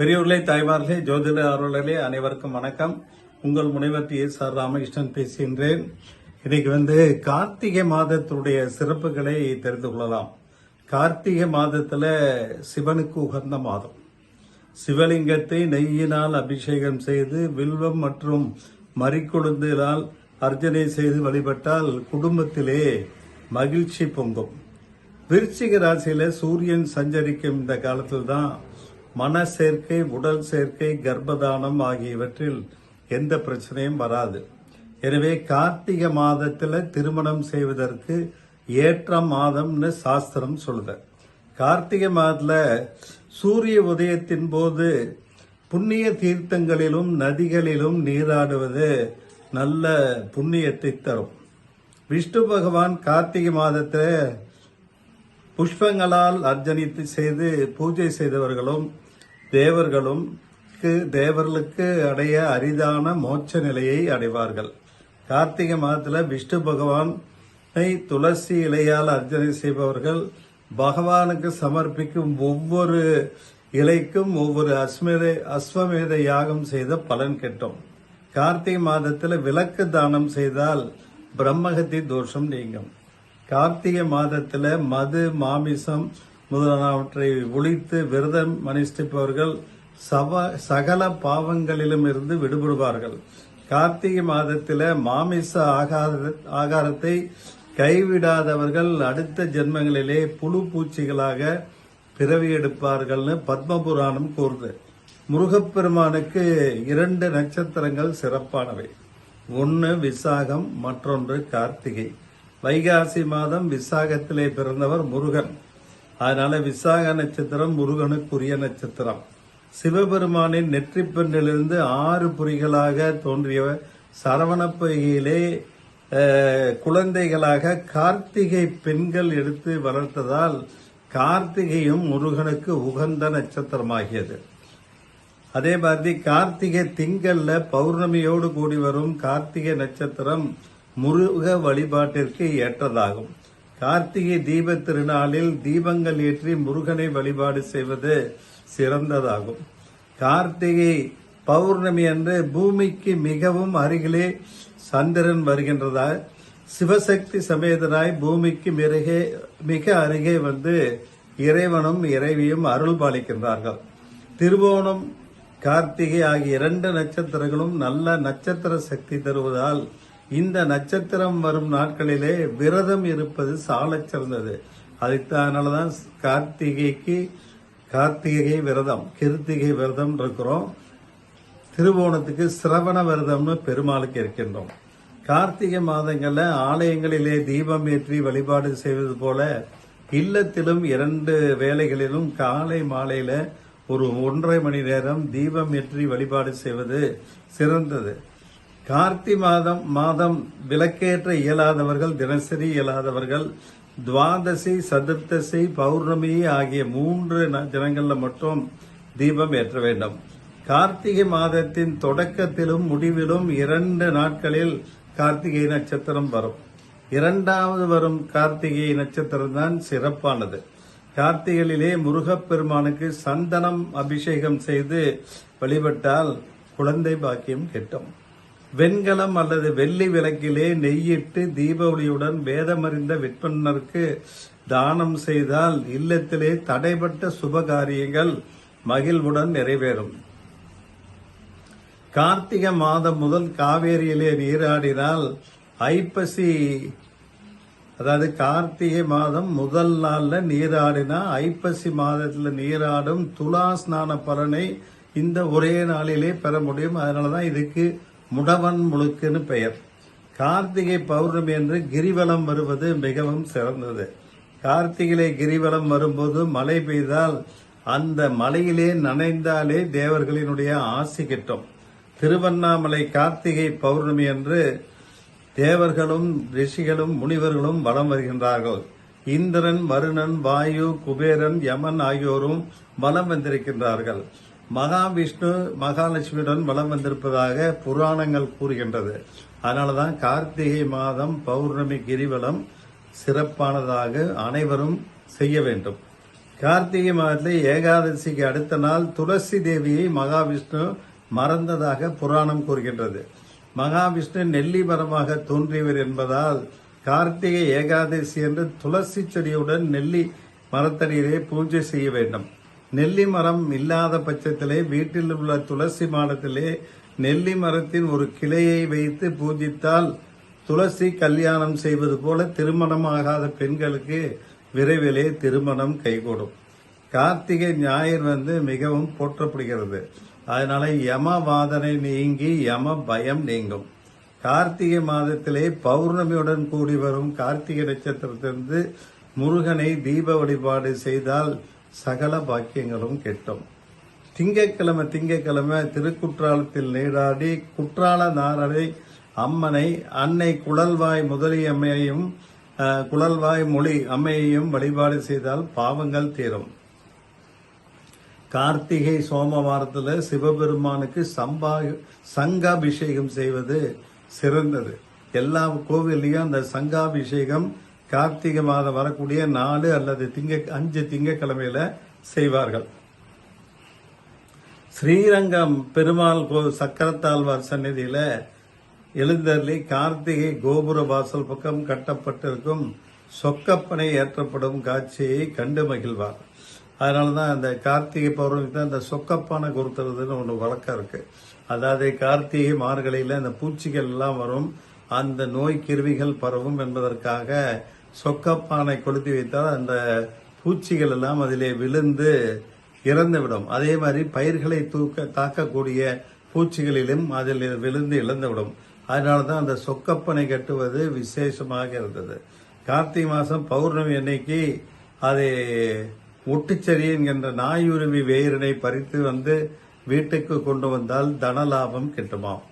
பெரியோர்களே தாய்மார்களே ஜோதிட அருளர்களே அனைவருக்கும் வணக்கம். உங்கள் முனைவர் டி. எஸ். ஆர். ராமகிருஷ்ணன் பேசுகின்றேன். இன்னைக்கு வந்து கார்த்திகை மாதத்துடைய சிறப்புகளை தெரிந்து கொள்ளலாம். கார்த்திகை மாதத்தில் சிவனுக்கு உகந்த மாதம். சிவலிங்கத்தை நெய்யினால் அபிஷேகம் செய்து வில்வம் மற்றும் மறிக்கொழுந்தினால் அர்ச்சனை செய்து வழிபட்டால் குடும்பத்திலே மகிழ்ச்சி பொங்கும். விருச்சிக ராசியில் சூரியன் சஞ்சரிக்கும் இந்த காலத்தில் தான் மன சேர்க்கை உடல் சேர்க்கை கர்ப்பதானம் ஆகியவற்றில் எந்த பிரச்சனையும் வராது. எனவே கார்த்திகை மாதத்தில் திருமணம் செய்வதற்கு ஏற்ற மாதம்னு சாஸ்திரம் சொல்லுது. கார்த்திகை மாதத்தில் சூரிய உதயத்தின் போது புண்ணிய தீர்த்தங்களிலும் நதிகளிலும் நீராடுவது நல்ல புண்ணியத்தை தரும். விஷ்ணு பகவான் கார்த்திகை மாதத்தில் புஷ்பங்களால் அர்ஜனித்து செய்து பூஜை செய்தவர்களும் தேவர்களும் தேவர்களுக்கு அடைய அரிதான மோட்ச நிலையை அடைவார்கள். கார்த்திகை மாதத்தில் விஷ்ணு பகவானை துளசி இலையால் அர்ச்சனை செய்பவர்கள் பகவானுக்கு சமர்ப்பிக்கும் ஒவ்வொரு இலைக்கும் ஒவ்வொரு அஸ்மேத அஸ்வமேத யாகம் செய்த பலன் கிட்டும். கார்த்திகை மாதத்தில் விளக்கு தானம் செய்தால் பிரம்மகத்தி தோஷம் நீங்கும். கார்த்திகை மாதத்தில் மது மாமிசம் முதலானவற்றை ஒழித்து விரதம் மனிஷ்டிப்பவர்கள் சவ சகல பாவங்களிலும் இருந்து விடுபடுவார்கள். கார்த்திகை மாதத்தில் மாமிச ஆகார ஆகாரத்தை கைவிடாதவர்கள் அடுத்த ஜென்மங்களிலே புழு பூச்சிகளாக பிறவி எடுப்பார்கள்னு பத்மபுராணம் கூறுது. முருகப்பெருமானுக்கு இரண்டு நட்சத்திரங்கள் சிறப்பானவை. ஒன்று விசாகம் மற்றொன்று கார்த்திகை. வைகாசி மாதம் விசாகத்திலே பிறந்தவர் முருகன். அதனால விசாக நட்சத்திரம் முருகனுக்குரிய நட்சத்திரம். சிவபெருமானின் நெற்றிப்பெண்ணிலிருந்து ஆறு புரிகளாக தோன்றிய சரவணப்பையிலே குழந்தைகளாக கார்த்திகை பெண்கள் எடுத்து வளர்த்ததால் கார்த்திகையும் முருகனுக்கு உகந்த நட்சத்திரமாகியது. அதே மாதிரி கார்த்திகை திங்கள்ல பௌர்ணமியோடு கூடி வரும் கார்த்திகை நட்சத்திரம் முருக வழிபாட்டிற்கு ஏற்றதாகும். கார்த்திகை தீப திருநாளில் தீபங்கள் ஏற்றி முருகனை வழிபாடு செய்வது சிறந்ததாகும். கார்த்திகை பௌர்ணமி அன்று பூமிக்கு மிகவும் அருகிலே சந்திரன் வருகின்றதால் சிவசக்தி சமேதராய் பூமிக்கு மிருகே மிக அருகே வந்து இறைவனும் இறைவியும் அருள் பாலிக்கின்றார்கள். திருவோணம் கார்த்திகை ஆகிய இரண்டு நட்சத்திரங்களும் நல்ல நட்சத்திர சக்தி தருவதால் இந்த நட்சத்திரம் வரும் நாட்களிலே விரதம் இருப்பது சாலச் சிறந்தது. அதுதான் அதனாலதான் கார்த்திகைக்கு கார்த்திகை விரதம் கிருத்திகை விரதம் இருக்கிறோம். திருவோணத்துக்கு சிரவண விரதம்னு பெருமாளுக்கு இருக்கின்றோம். கார்த்திகை மாதங்களில் ஆலயங்களிலே தீபம் ஏற்றி வழிபாடு செய்வது போல இல்லத்திலும் இரண்டு வேளைகளிலும் காலை மாலையில ஒரு ஒன்றரை மணி நேரம் தீபம் ஏற்றி வழிபாடு செய்வது சிறந்தது. கார்த்தி மாதம் மாதம் விளக்கேற்ற இயலாதவர்கள் தினசரி இயலாதவர்கள் துவாதசி சதுர்த்தசி பௌர்ணமி ஆகிய மூன்று ந- மட்டும் தீபம் ஏற்ற வேண்டும். கார்த்திகை மாதத்தின் தொடக்கத்திலும் முடிவிலும் இரண்டு நாட்களில் கார்த்திகை நட்சத்திரம் வரும். இரண்டாவது வரும் கார்த்திகை நட்சத்திரம் தான் சிறப்பானது. கார்த்திகையிலே முருகப்பெருமானுக்கு சந்தனம் அபிஷேகம் செய்து வழிபட்டால் குழந்தை பாக்கியம் கிட்டும். வெண்கலம் அல்லது வெள்ளி விளக்கிலே நெய்யிட்டு தீபாவளியுடன் வேதமறிந்த விற்பனருக்கு தானம் செய்தால் இல்லத்திலே தடைபட்ட சுபகாரியங்கள் மகிழ்வுடன் நிறைவேறும். கார்த்திகை மாதம் முதல் காவேரியிலே நீராடினால் ஐப்பசி அதாவது கார்த்திகை மாதம் முதல் நாளில் நீராடினா ஐப்பசி மாதத்தில் நீராடும் துலா ஸ்நான பலனை இந்த ஒரே நாளிலே பெற முடியும். அதனாலதான் இதுக்கு முடவன் முழுக்குன்னு பெயர். கார்த்திகை பௌர்ணமி என்று கிரிவலம் வருவது மிகவும் சிறந்தது. கார்த்திகை கிரிவலம் வரும்போது மழை பெய்தால் அந்த மலையிலே நனைந்தாலே தேவர்களினுடைய ஆசி கிட்டும். திருவண்ணாமலை கார்த்திகை பௌர்ணமி என்று தேவர்களும் ரிஷிகளும் முனிவர்களும் வலம் வருகின்றார்கள். இந்திரன் வருணன் வாயு குபேரன் யமன் ஆகியோரும் வலம் வந்திருக்கின்றார்கள். மகாவிஷ்ணு மகாலட்சுமியுடன் வலம் வந்திருப்பதாக புராணங்கள் கூறுகின்றது. அதனாலதான் கார்த்திகை மாதம் பௌர்ணமி கிரிவலம் சிறப்பானதாக அனைவரும் செய்ய வேண்டும். கார்த்திகை மாதத்தில் ஏகாதசிக்கு அடுத்த நாள் துளசி தேவியை மகாவிஷ்ணு மறந்ததாக புராணம் கூறுகின்றது. மகாவிஷ்ணு நெல்லி மரமாக தோன்றியவர் என்பதால் கார்த்திகை ஏகாதசி என்று துளசி செடியுடன் நெல்லி மரத்தடியிலே பூஜை செய்ய வேண்டும். நெல்லி மரம் இல்லாத பட்சத்திலே வீட்டில் உள்ள துளசி மாடத்திலே நெல்லி மரத்தின் ஒரு கிளையை வைத்து பூஜித்தால் துளசி கல்யாணம் செய்வது போல திருமணமாகாத பெண்களுக்கு விரைவிலே திருமணம் கைகூடும். கார்த்திகை ஞாயிறு வந்து மிகவும் போற்றப்படுகிறது. அதனால யம வாதனை நீங்கி யம பயம் நீங்கும். கார்த்திகை மாதத்திலே பௌர்ணமியுடன் கூடி வரும் கார்த்திகை நட்சத்திரத்திலிருந்து முருகனை தீப வழிபாடு செய்தால் சகல பாக்கியங்களும் கெட்டும். திங்கக்கிழமை திங்கட்கிழமை திருக்குற்றாலத்தில் நீராடி குற்றால நாரரை அம்மனை அன்னை குழல்வாய் முதலி அம்மையையும் அஹ், குழல்வாய் மொழி அம்மையையும் வழிபாடு செய்தால் பாவங்கள் தீரும். கார்த்திகை சோமவாரத்தில் சிவபெருமானுக்கு சம்பா சங்காபிஷேகம் செய்வது சிறந்தது. எல்லா கோவில்லையும் அந்த சங்காபிஷேகம் கார்த்திகை மாதம் வரக்கூடிய நாலு அல்லது திங்க அஞ்சு திங்கக்கிழமையில செய்வார்கள். ஸ்ரீரங்கம் பெருமாள் கோ சக்கரத்தாழ்வார் சந்நிதியில எழுந்தருளி கார்த்திகை கோபுர வாசல் பக்கம் கட்டப்பட்டிருக்கும் சொக்கப்பனை ஏற்றப்படும் காட்சியை கண்டு மகிழ்வார். அதனால தான் அந்த கார்த்திகை பௌர்ணமிக்கு தான் இந்த சொக்கப்பானை கொடுத்துறதுன்னு ஒன்று வழக்கம் இருக்கு. அதாவது கார்த்திகை மார்கழியில் இந்த பூச்சிகள் எல்லாம் வரும். அந்த நோய் கிருவிகள் பரவும் என்பதற்காக சொக்கப்பானை கொளுத்தி வைத்தால் அந்த பூச்சிகள் எல்லாம் அதிலே விழுந்து இறந்துவிடும். அதே மாதிரி பயிர்களை தூக்க தாக்கக்கூடிய பூச்சிகளிலும் அதில் விழுந்து இழந்துவிடும் அதனால தான் அந்த சொக்கப்பனை கட்டுவது விசேஷமாக இருந்தது. கார்த்திகை மாதம் பௌர்ணமி அன்னைக்கு அதை ஒட்டுச்சரி என்கின்ற நாயுருவி வேரினை பறித்து வந்து வீட்டுக்கு கொண்டு வந்தால் தன லாபம் கிட்டுமாம்.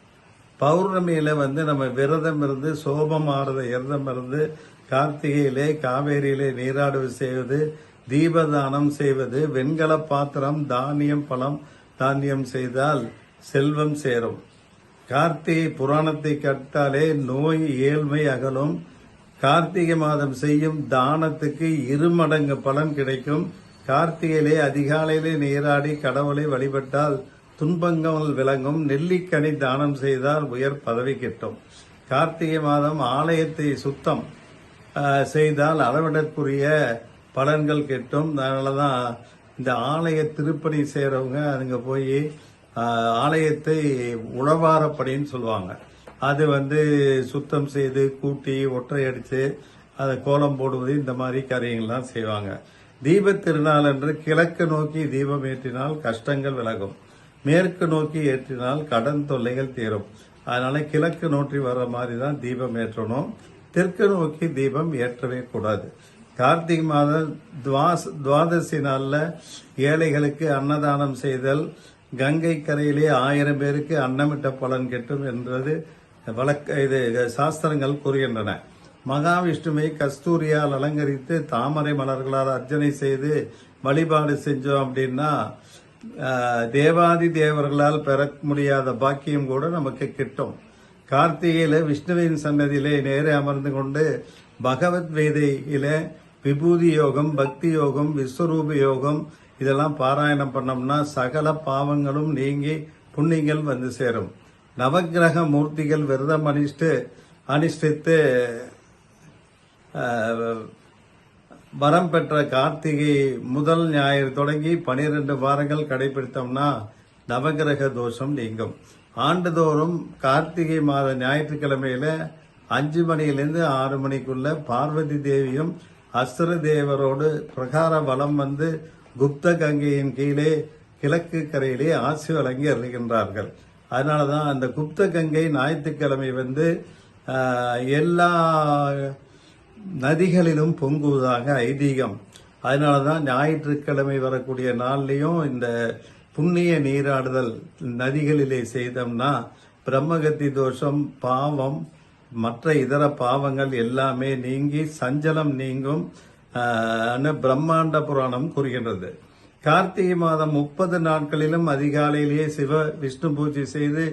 பௌர்ணமியில வந்து நம்ம விரதம் இருந்து சோபம் ஆறுத விரதம் இருந்து கார்த்திகையிலே காவேரியிலே நீராடுவது செய்வது தீபதானம் செய்வது வெண்கல பாத்திரம் தானியம் பழம் தானியம் செய்தால் செல்வம் சேரும். கார்த்திகை புராணத்தை கட்டாலே நோய் ஏழ்மை அகலும். கார்த்திகை மாதம் செய்யும் தானத்துக்கு இருமடங்கு பலன் கிடைக்கும். கார்த்திகையிலே அதிகாலையிலே நீராடி கடவுளை வழிபட்டால் துன்பங்கள் விளங்கும். நெல்லிக்கனி தானம் செய்தால் உயர் பதவி கிட்டும். கார்த்திகை மாதம் ஆலயத்தை சுத்தம். செய்தால் அளவிடற்குரிய பலன்கள் கிட்டும். அதனால தான் இந்த ஆலய திருப்பணி செய்கிறவங்க அங்கே போய் ஆலயத்தை உழவாரப்படின்னு சொல்லுவாங்க. அது வந்து சுத்தம் செய்து கூட்டி ஒற்றை அடித்து அதை கோலம் போடுவது இந்த மாதிரி காரியங்கள்லாம் செய்வாங்க. தீப திருநாள் என்று கிழக்கு நோக்கி தீபம் ஏற்றினால் கஷ்டங்கள் விலகும். மேற்கு நோக்கி ஏற்றினால் கடன் தொல்லைகள் தீரும். அதனால கிழக்கு நோக்கி வர மாதிரி தான் தீபம் ஏற்றணும். தெற்கு நோக்கி தீபம் ஏற்றவே கூடாது. கார்த்திகை மாதம் துவாஸ் துவாதசி நாளில் ஏழைகளுக்கு அன்னதானம் செய்தல் கங்கை கரையிலே ஆயிரம் பேருக்கு அன்னமிட்ட பலன் கிட்டும் என்பது வழக்க இது சாஸ்திரங்கள் கூறுகின்றன. மகாவிஷ்ணுவை கஸ்தூரியால் அலங்கரித்து தாமரை மலர்களால் அர்ச்சனை செய்து வழிபாடு செஞ்சோம் அப்படின்னா தேவாதி தேவர்களால் பெற முடியாத பாக்கியம் கூட நமக்கு கிட்டும். கார்த்திகையில விஷ்ணுவின் சன்னதியிலே நேரே அமர்ந்து கொண்டு பகவத் வேதையில விபூதி யோகம் பக்தி யோகம் விஸ்வரூப யோகம் இதெல்லாம் பாராயணம் பண்ணோம்னா சகல பாவங்களும் நீங்கி புண்ணியங்கள் வந்து சேரும். நவக்கிரக மூர்த்திகள் விரதம் அனுஷ்டு அனுஷ்டித்து ஆஹ், வரம் பெற்ற கார்த்திகை முதல் ஞாயிறு தொடங்கி பனிரெண்டு வாரங்கள் கடைபிடித்தோம்னா நவகிரக தோஷம் நீங்கும். ஆண்டுதோறும் கார்த்திகை மாத ஞாயிற்றுக்கிழமையில அஞ்சு மணியிலிருந்து ஆறு மணிக்குள்ள பார்வதி தேவியும் அஸ்திர தேவரோடு பிரகார வலம் வந்து குப்த கங்கையின் கீழே கிழக்கு கரையிலே ஆசி வழங்கி அருகின்றார்கள் அதனால தான் அந்த குப்த கங்கை ஞாயிற்றுக்கிழமை வந்து எல்லா நதிகளிலும் பொங்குவதாக ஐதீகம். அதனால தான் ஞாயிற்றுக்கிழமை வரக்கூடிய நாள்லேயும் இந்த புண்ணிய நீராடுதல் நதிகளிலே செய்தோம்னா பிரம்மகத்தி தோஷம் பாவம் மற்ற இதர பாவங்கள் எல்லாமே நீங்கி சஞ்சலம் நீங்கும் பிரம்மாண்ட புராணம் கூறுகின்றது. கார்த்திகை மாதம் முப்பது நாட்களிலும் அதிகாலையிலேயே சிவ விஷ்ணு பூஜை செய்து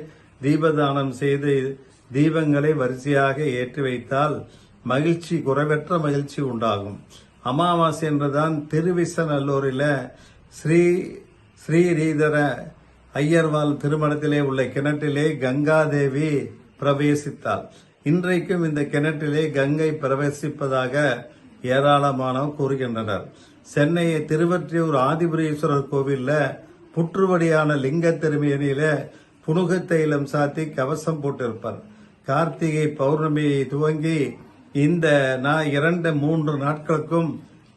தீபதானம் செய்து தீபங்களை வரிசையாக ஏற்றி வைத்தால் மகிழ்ச்சி குறைவற்ற மகிழ்ச்சி உண்டாகும். அமாவாசை என்றுதான் திருவிசநல்லூரில் ஸ்ரீ ஸ்ரீரீதர ஐயர்வால் திருமணத்திலே உள்ள கிணற்றிலே கங்காதேவி பிரவேசித்தாள். இன்றைக்கும் இந்த கிணற்றிலே கங்கை பிரவேசிப்பதாக ஏராளமானோர் கூறுகின்றனர். சென்னையை திருவற்றியூர் ஆதிபுரீஸ்வரர் கோவிலில் புற்றுவடியான லிங்க திருமேனியில புனுக தைலம் சாத்தி கவசம் போட்டிருப்பார். கார்த்திகை பௌர்ணமியை துவங்கி இந்த நான் இரண்டு மூன்று நாட்களுக்கும்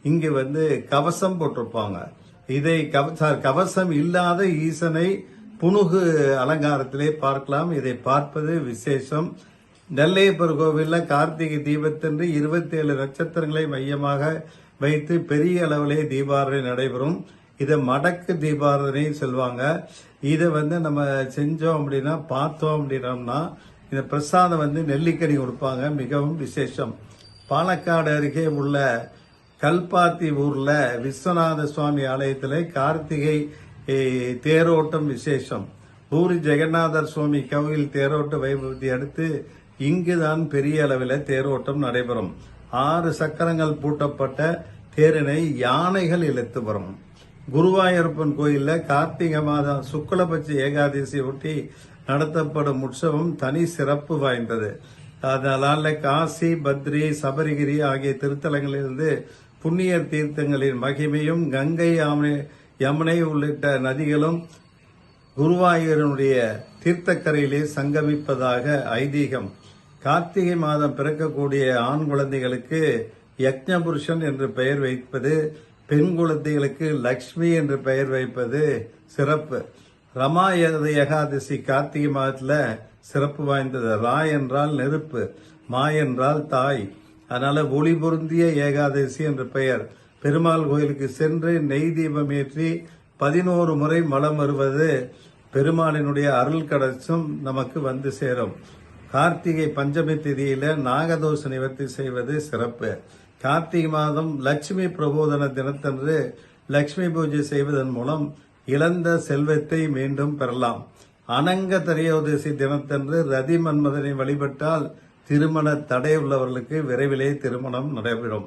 இங்கு வந்து கவசம் போட்டிருப்பாங்க. இதை கவ- சார், கவசம் இல்லாத ஈசனை புனுகு அலங்காரத்திலே பார்க்கலாம். இதை பார்ப்பது விசேஷம். நெல்லையப்பர் கோவிலில் கார்த்திகை தீபத்தன்று இருபத்தி ஏழு நட்சத்திரங்களை மையமாக வைத்து பெரிய அளவிலே தீபாரணை நடைபெறும். இதை மடக்கு தீபாரணை சொல்லுவாங்க இதை வந்து நம்ம செஞ்சோம் அப்படின்னா பார்த்தோம் அப்படின்னோம்னா இந்த பிரசாதம் வந்து நெல்லிக்கனி கொடுப்பாங்க. மிகவும் விசேஷம். பாலக்காடு அருகே உள்ள கல்பாத்தி ஊர்ல விஸ்வநாத சுவாமி ஆலயத்தில் கார்த்திகை தேரோட்டம் விசேஷம். பூரி ஜெகநாதர் சுவாமி கோவில் தேரோட்ட வைபவத்தை அடுத்து இங்குதான் பெரிய அளவில் தேரோட்டம் நடைபெறும். ஆறு சக்கரங்கள் பூட்டப்பட்ட தேரினை யானைகள் இழுத்து வரும். குருவாயூரப்பன் கோயிலில் கார்த்திகை மாதம் சுக்லபட்ச ஏகாதசி ஒட்டி நடத்தப்படும் உற்சவம் தனி சிறப்பு வாய்ந்தது. அதனால காசி பத்ரி சபரிகிரி ஆகிய திருத்தலங்களிலிருந்து புண்ணிய தீர்த்தங்களின் மகிமையும் கங்கை யமுனை உள்ளிட்ட நதிகளும் குருவாயூரனுடைய தீர்த்தக்கரையிலே சங்கமிப்பதாக ஐதீகம். கார்த்திகை மாதம் பிறக்கக்கூடிய ஆண் குழந்தைகளுக்கு யக்ஞபுருஷன் என்று பெயர் வைப்பது பெண் குழந்தைகளுக்கு லக்ஷ்மி என்று பெயர் வைப்பது சிறப்பு. ரமா ஏகாதசி கார்த்திகை மாதத்தில் சிறப்பு வாய்ந்தது. ரா என்றால் நெருப்பு மா என்றால் தாய். அதனால ஒளி பொருந்திய ஏகாதசி என்ற பெயர். பெருமாள் கோயிலுக்கு சென்று நெய் தீபம் ஏற்றி பதினோரு முறை மலம் வருவது பெருமாளினுடைய அருள் கடச்சும் நமக்கு வந்து சேரும். கார்த்திகை பஞ்சமி திதியில நாகதோஷ நிவர்த்தி செய்வது சிறப்பு. கார்த்திகை மாதம் லட்சுமி பிரபோதன தினத்தன்று லட்சுமி பூஜை செய்வதன் மூலம் இழந்த செல்வத்தை மீண்டும் பெறலாம். அனங்க திரையோதசி தினத்தன்று ரதி மன்மதனை வழிபட்டால் திருமண தடை உள்ளவர்களுக்கு விரைவிலே திருமணம் நடைபெறும்.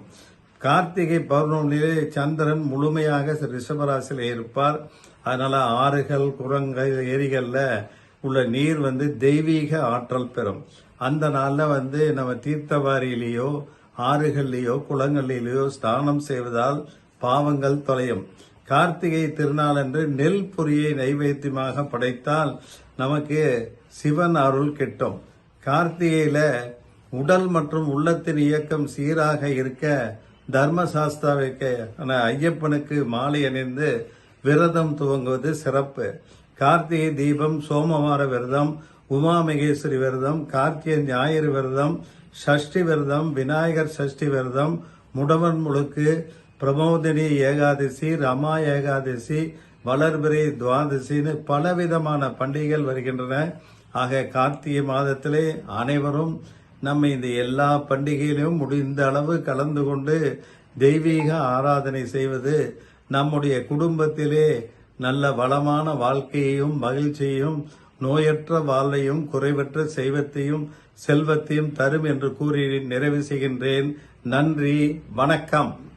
கார்த்திகை பௌர்ணமியிலே சந்திரன் முழுமையாக ரிஷபராசியில் இருப்பார். அதனால ஆறுகள் குரங்கள் ஏரிகளில் உள்ள நீர் வந்து தெய்வீக ஆற்றல் பெறும். அந்த நாளில் வந்து நம்ம தீர்த்தவாரியிலேயோ ஆறுகள்லேயோ குளங்களிலேயோ ஸ்நானம் செய்வதால் பாவங்கள் தொலையும். கார்த்திகை திருநாளன்று நெல் பொரியை நைவேத்தியமாக படைத்தால் நமக்கு சிவன் அருள் கிட்டும். கார்த்திகையில உடல் மற்றும் உள்ளத்தின் இயக்கம் சீராக இருக்க தர்மசாஸ்தாவுக்கு ஐயப்பனுக்கு மாலை அணிந்து விரதம் துவங்குவது சிறப்பு. கார்த்திகை தீபம் சோமவார விரதம் உமாமகேஸ்வரி விரதம் கார்த்திகை ஞாயிறு விரதம் சஷ்டி விரதம் விநாயகர் சஷ்டி விரதம் முடவன் முழுக்கு பிரமோதினி ஏகாதசி ரமா ஏகாதசி வளர்பிறை துவாதசின்னு பலவிதமான பண்டிகைகள் வருகின்றன. ஆக கார்த்திகை மாதத்திலே அனைவரும் நம்ம இந்த எல்லா பண்டிகையிலும் முடிந்த அளவு கலந்து கொண்டு தெய்வீக ஆராதனை செய்வது நம்முடைய குடும்பத்திலே நல்ல வளமான வாழ்க்கையையும் மகிழ்ச்சியையும் நோயற்ற வாழ்வையும் குறைவற்ற செய்வத்தையும் செல்வத்தையும் தரும் என்று கூறி நிறைவு செய்கின்றேன். நன்றி வணக்கம்.